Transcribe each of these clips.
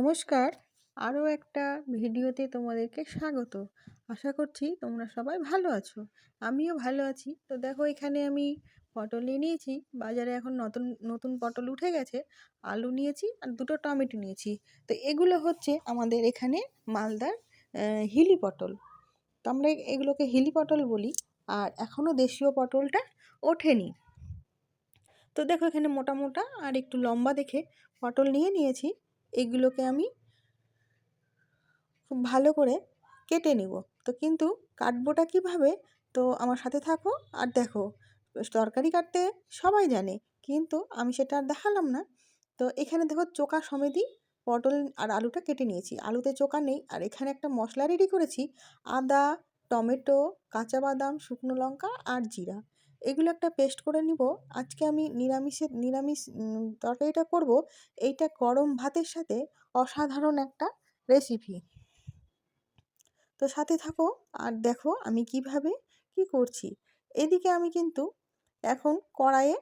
নমস্কার। আরও একটা ভিডিওতে তোমাদেরকে স্বাগত। আশা করছি তোমরা সবাই ভালো আছো। আমিও ভালো আছি। তো দেখো, এখানে আমি পটল নিয়ে নিয়েছি। বাজারে এখন নতুন নতুন পটল উঠে গেছে। আলু নিয়েছি আর দুটো টমেটো নিয়েছি। তো এগুলো হচ্ছে আমাদের এখানে মালদার হিলি পটল। তো আমরা এগুলোকে হিলি পটল বলি। আর এখনও দেশীয় পটলটা ওঠেনি। তো দেখো, এখানে মোটা মোটা আর একটু লম্বা দেখে পটল নিয়ে নিয়েছি। এগুলোকে আমি খুব ভালো করে কেটে নেব। তো কিন্তু কাটবোটা কীভাবে? তো আমার সাথে থাকো আর দেখো, তরকারি কাটতে সবাই জানে, কিন্তু আমি সেটা আর দেখালাম না। তো এখানে দেখো চোকা সমেতই পটল আর আলুটা কেটে নিয়েছি। আলুতে চোকা নেই, আর এখানে একটা মশলা রেডি করেছি, আদা, টমেটো, কাঁচা বাদাম, শুকনো লঙ্কা আর জিরা। এগুলো একটা পেস্ট করে নিব। আজকে আমি নিরামিষের নিরামিষ তরকারিটা করব। এইটা গরম ভাতের সাথে অসাধারণ একটা রেসিপি তো সাথে থাকো আর দেখো আমি কীভাবে কি করছি। এদিকে আমি কিন্তু এখন কড়াইয়ে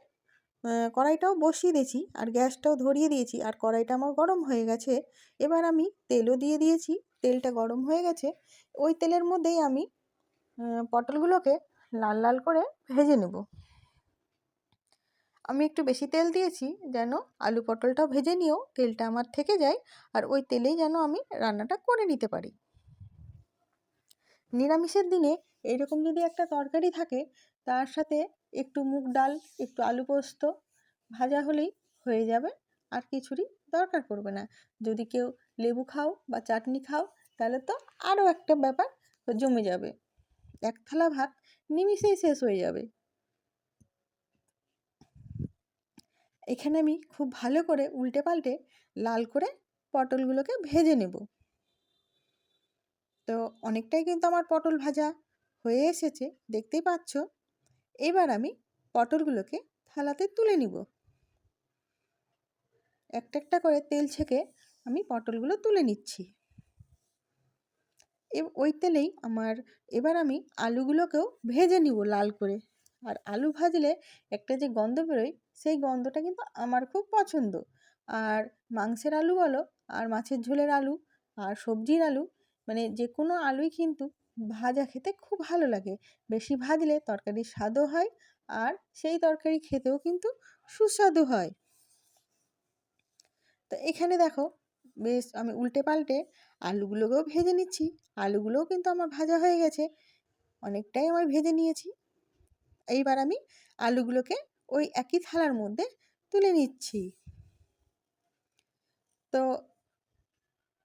কড়াইটাও বসিয়ে দিয়েছি আর গ্যাসটাও ধরিয়ে দিয়েছি আর কড়াইটা আমার গরম হয়ে গেছে। এবার আমি তেলও দিয়ে দিয়েছি, তেলটা গরম হয়ে গেছে। ওই তেলের মধ্যেই আমি পটলগুলোকে লাল লাল করে ভেজে নেব। আমি একটু বেশি তেল দিয়েছি যেন আলু পটলটাও ভেজে নিয়েও তেলটা আমার থেকে যায় আর ওই তেলেই যেন আমি রান্নাটা করে নিতে পারি। নিরামিষের দিনে এইরকম যদি একটা তরকারি থাকে, তার সাথে একটু মুগ ডাল, একটু আলু পোস্ত ভাজা হলেই হয়ে যাবে, আর কিছুরই দরকার পড়বে না। যদি কেউ লেবু খাও বা চাটনি খাও, তাহলে তো আরও একটা ব্যাপার জমে যাবে। এক থালা ভাত নিমিষেই শেষ হয়ে যাবে। এখানে আমি খুব ভালো করে উল্টে পাল্টে লাল করে পটলগুলোকে ভেজে নেব। তো অনেকটাই কিন্তু আমার পটল ভাজা হয়ে এসেছে, দেখতেই পাচ্ছ? এবার আমি পটলগুলোকে থালাতে তুলে নিব। একটা একটা করে তেল ছেঁকে আমি পটলগুলো তুলে নিচ্ছি। ওই তেলেই আমার, এবার আমি আলুগুলোকেও ভেজে নিব লাল করে। আর আলু ভাজলে একটা যে গন্ধ বেরোয়, সেই গন্ধটা কিন্তু আমার খুব পছন্দ। আর মাংসের আলু বলো, আর মাছের ঝোলের আলু, আর সবজির আলু মানে যে কোনো আলুই কিন্তু ভাজা খেতে খুব ভালো লাগে। বেশি ভাজলে তরকারির স্বাদও হয়, আর সেই তরকারি খেতেও কিন্তু সুস্বাদু হয়। তো এখানে দেখো, বেশ আমি উল্টে পাল্টে আলুগুলোকেও ভেজে নিচ্ছি। আলুগুলোও কিন্তু আমার ভাজা হয়ে গেছে। অনেকটাই আমার ভেজে নিয়েছি। এইবার আমি আলুগুলোকে ওই একই থালার মধ্যে তুলে নিচ্ছি। তো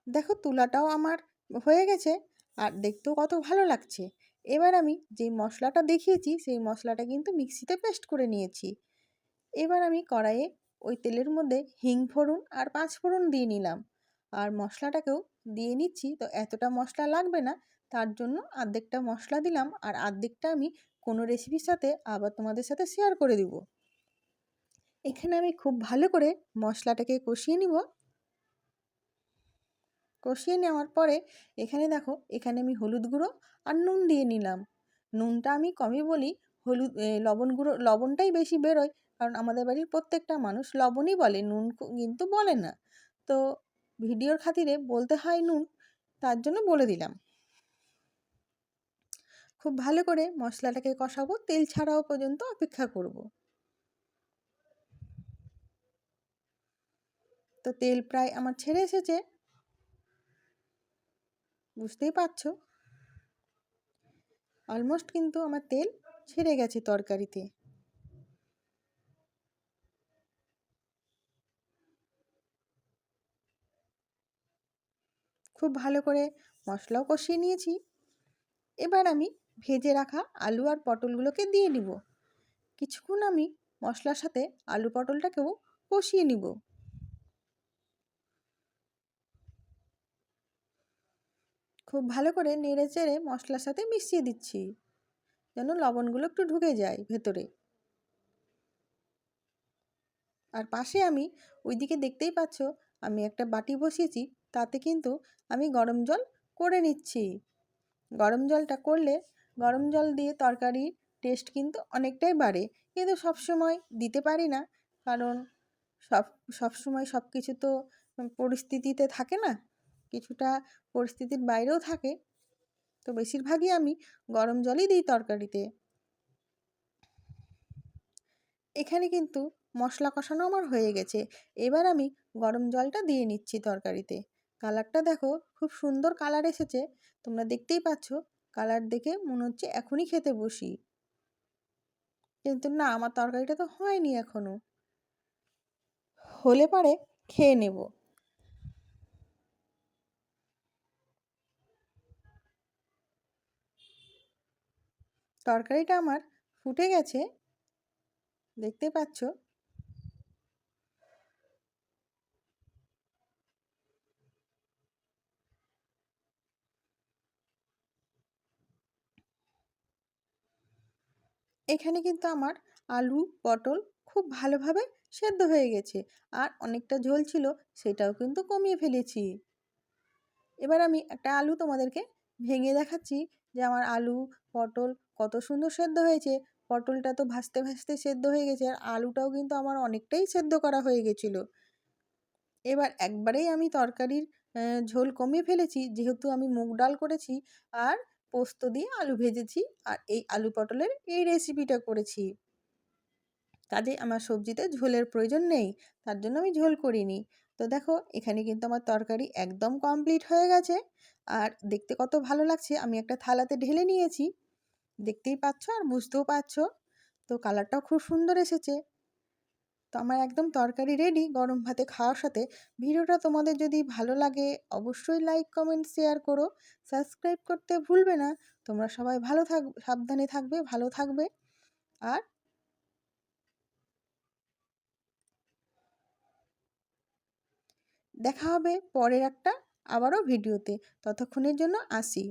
দেখো তুলাটাও আমার হয়ে গেছে আর দেখতেও কত ভালো লাগছে। এবার আমি যে মশলাটা দেখিয়েছি, সেই মশলাটা কিন্তু মিক্সিতে পেস্ট করে নিয়েছি। এবার আমি কড়াইয়ে ওই তেলের মধ্যে হিং ফোড়ন আর পাঁচ ফোড়ন দিয়ে নিলাম। আর মশলাটাকেও দিয়ে নিচ্ছি। তো এতটা মশলা লাগবে না, তার জন্য আর্ধেকটা মশলা দিলাম আর আর্ধেকটা আমি কোনো রেসিপির সাথে আবার তোমাদের সাথে শেয়ার করে দিব। এখানে আমি খুব ভালো করে মশলাটাকে কষিয়ে নিব। কষিয়ে নেওয়ার পরে এখানে দেখো, এখানে আমি হলুদ গুঁড়ো আর নুন দিয়ে নিলাম। নুনটা আমি কমই বলি হলুদ লবণ গুঁড়ো, লবণটাই বেশি বেরোয়। কারণ আমাদের বাড়ির প্রত্যেকটা মানুষ লবণই বলে, নুন কিন্তু বলে না। তো ভিডিওর খাতিরে বলতে হয় নুন, তার জন্য বলে দিলাম। খুব ভালো করে মশলাটাকে কষাবো, তেল ছাড়াও পর্যন্ত অপেক্ষা করব। তো তেল প্রায় আমার ছেড়ে এসেছে। বুঝতেই পারছ? অলমোস্ট কিন্তু আমার তেল ছেড়ে গেছে তরকারিতে। খুব ভালো করে মশলাও কষিয়ে নিয়েছি। এবার আমি ভেজে রাখা আলু আর পটলগুলোকে দিয়ে নিব কিছুক্ষণ আমি মশলার সাথে আলু পটলটাকেও কষিয়ে নিব। খুব ভালো করে নেড়ে চেড়ে মশলার সাথে মিশিয়ে দিচ্ছি, যেন লবণগুলো একটু ঢুকে যায় ভেতরে। আর পাশে আমি ওইদিকে দেখতেই পাচ্ছ, আমি একটা বাটি বসিয়েছি তাতে কিন্তু আমি গরম জল করে নিচ্ছি। গরম জলটা করলে গরম জল দিয়ে তরকারির টেস্ট কিন্তু অনেকটাই বাড়ে। কিন্তু সব সময় দিতে পারি না। কারণ সব সব সময় সব কিছু তো পরিস্থিতিতে থাকে না। কিছুটা পরিস্থিতির বাইরেও থাকে। তো বেশিরভাগই আমি গরম জলই দিই তরকারিতে। এখানে কিন্তু মশলা কষানো আমার হয়ে গেছে। এবার আমি গরম জলটা দিয়ে নিচ্ছি তরকারিতে। কালারটা দেখো খুব সুন্দর কালার এসেছে। তোমরা দেখতেই পাচ্ছ কালার দেখে মনে হচ্ছে এখনই খেতে বসি। কিন্তু না, আমার তরকারিটা তো হয়নি এখনও হলে পরে খেয়ে নেব। তরকারিটা আমার ফুটে গেছে। দেখতে পাচ্ছ? এখানে কিন্তু আমার আলু, পটল খুব ভালোভাবে সেদ্ধ হয়ে গেছে। আর অনেকটা ঝোল ছিল, সেটাও কিন্তু কমিয়ে ফেলেছি। এবার আমি একটা আলু তোমাদেরকে ভেঙে দেখাচ্ছি যে আমার আলু, পটল কত সুন্দর সেদ্ধ হয়েছে। পটলটা তো ভাজতে ভাজতে সেদ্ধ হয়ে গেছে আর আলুটাও কিন্তু আমার অনেকটাই সেদ্ধ করা হয়ে গেছিল। এবার একবারেই আমি তরকারির ঝোল কমিয়ে ফেলেছি। যেহেতু আমি মুগ ডাল করেছি আর পোস্ত দিয়ে আলু ভেজেছি আর এই আলু পটলের এই রেসিপিটা করেছি। কাজে আমার সবজিতে ঝোলের প্রয়োজন নেই, তার জন্য আমি ঝোল করিনি। তো দেখো, এখানে কিন্তু আমার তরকারি একদম কমপ্লিট হয়ে গেছে। আর দেখতে কত ভালো লাগছে, আমি একটা থালাতে ঢেলে নিয়েছি। দেখতেই পাচ্ছ আর বুঝতেও পারছ। তো কালারটাও খুব সুন্দর এসেছে। তো আমার একদম তরকারি রেডি গরম ভাতে খাওয়ার সাথে। ভিডিওটা তোমাদের যদি ভালো লাগে অবশ্যই লাইক কমেন্ট শেয়ার করো। সাবস্ক্রাইব করতে ভুলবে না। তোমরা সবাই ভালো থাক, সাবধানে থাকবে, ভালো থাকবে। আর দেখা হবে পরের একটা আবারও ভিডিওতে। ততক্ষণের জন্য আসি।